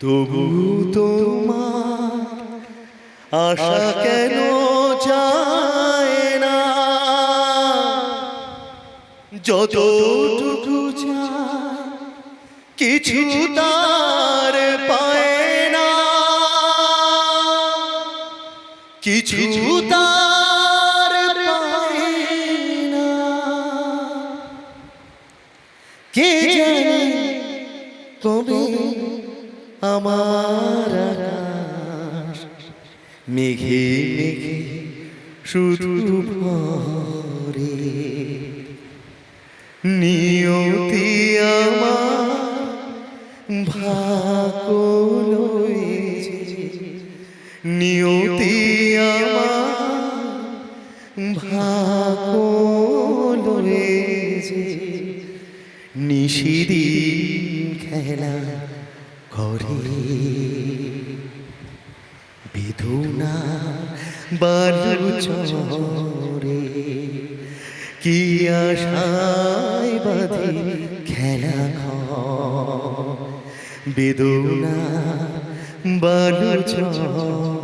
তবু তোমার আশা কেন যায় না? যতটুকু কিছু তার পায় না। কিছু তার পায় কে কবে আমার মেঘে মেঘে শুধু ভরে। নিয়তি আমার নিয়তি আমার নিশিদিন খেলা করে। বিধুনা বালু চরে কি আশায় বাধে খেলা বেদনা বালু চরে।